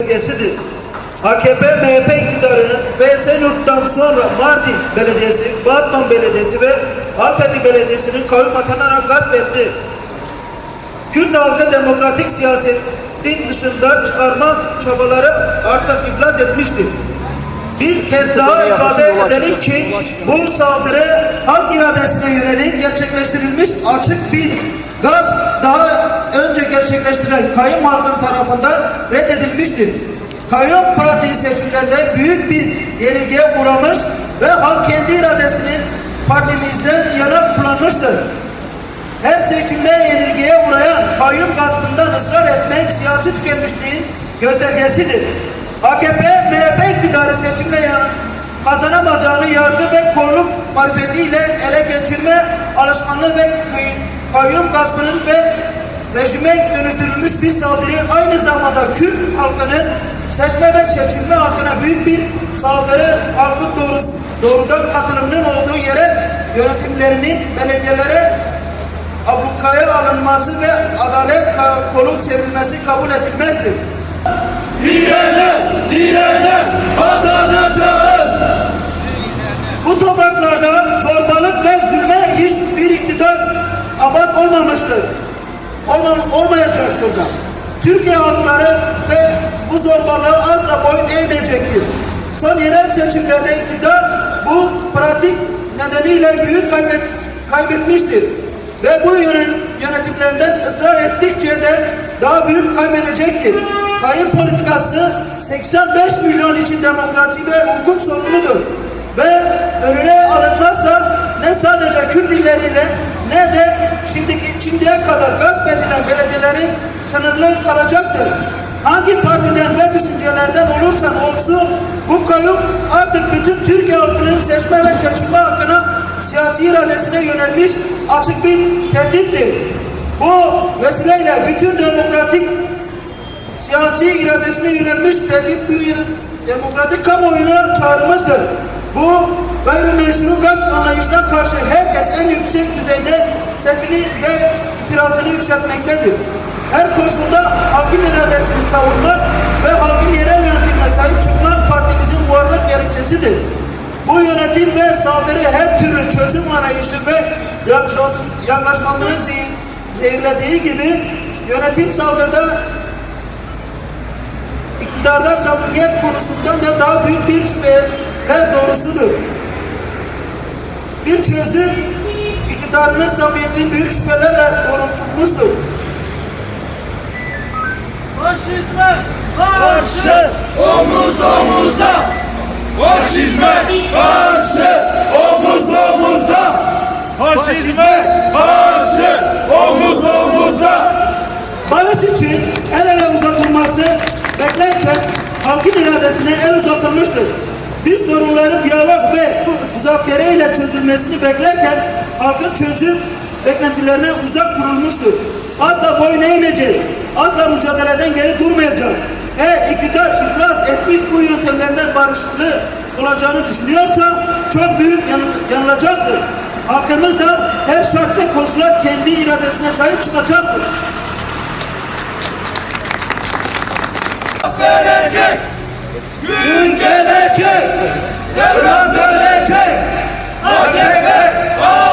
bölgesidir. AKP MHP iktidarının ve Esenyurt'tan sonra Mardin Belediyesi, Batman Belediyesi ve Alfeti Belediyesi'nin kayyum atanarak gasp etti. Kürt halkı demokratik siyasetin dışında çıkarma çabaları artık iflas etmiştir. Bir kez daha ifade edelim ki bu saldırı halk iradesine yönelik gerçekleştirilmiş açık bir gaz daha önce gerçekleştirilen kayyum halkın tarafından reddedilmiştir. Kayyum pratiği seçimlerde büyük bir yenilgiye uğramış ve halk kendi iradesini partimizden yana kullanmıştır. Her seçimde yenilgiye uğrayan kayyum gaspından ısrar etmek siyasi tükenmişliğin göstergesidir. AKP, MHP iktidarı seçimle yan kazanamayacağını yargı ve kolluk marifetiyle ele geçirme alışkanlığı ve kayyum gaspının ve rejime dönüştürülmüş bir saldırı aynı zamanda Kürt halkının seçme ve seçilme hakkına büyük bir saldırı halkın doğrusu, doğrudan katılımının olduğu yere yönetimlerinin belediyelere ablukaya alınması ve adalet kolu çevrilmesi kabul edilmezdir. Direne, direne kazanacağız. Olma, olmayacaktır da. Türkiye halkları ve bu zorbalığı asla boyun eğmeyecektir. Son yerel seçimlerde iktidar bu pratik nedeniyle büyük kaybet, kaybetmiştir. Ve bu yönet, yönetimlerinden ısrar ettikçe de daha büyük kaybedecektir. Kayın politikası 85 milyon için demokrasi ve hukuk sorunudur ve önüne alınmazsa ne sadece Kürt illeriyle ne de şimdiki şimdiye kadar gasp edilen belediyelerin sınırlı kalacaktır. Hangi partiden ve düşüncelerden olursan olsun bu kayyum artık bütün Türkiye halkının seçme ve seçilme hakkına siyasi iradesine yönelmiş açık bir tehdittir. Bu vesileyle bütün demokratik siyasi iradesine yönelmiş tehdit bir demokratik kamuoyuna çağrılmıştır. Bu gayrimeşru gaz anlayışına karşı herkes en yüksek düzeyde sesini ve itirazını yükseltmektedir. Her koşulda halkın iradesini savunmak ve halkın yerel yönetimine sahip çıkmak partimizin varlık gerekçesidir. Bu yönetim ve saldırı her türlü çözüm arayışı ve yaklaşma- yaklaşmamını zehir- zehirlediği gibi yönetim saldırıda iktidarda samimiyet konusundan da daha büyük bir şüpheler doğrusudur. Çözüm iktidarının samimiyetini büyük şüphelerle korkutmuştur. Faşizme Karşı omuz omuza. Faşizme karşı omuz omuza. Faşizme karşı omuz omuza. Barış için el ele uzatılması beklerken halkın iradesine el uzatılmıştır. Biz sorunların diyalog ve muzakere ile çözülmesini beklerken halkın çözüm beklentilerine uzak durulmuştur. Asla boyun eğmeyeceğiz. Asla mücadeleden geri durmayacağız. Eğer iktidar iflas etmiş bu yöntemlerden barışıklı olacağını düşünüyorsa çok büyük yan- yanılacaktır. Halkımız da her şartta koşula kendi iradesine sahip çıkacaktır. Verecek. Gün gelecek. Devran dönecek. AKP hesap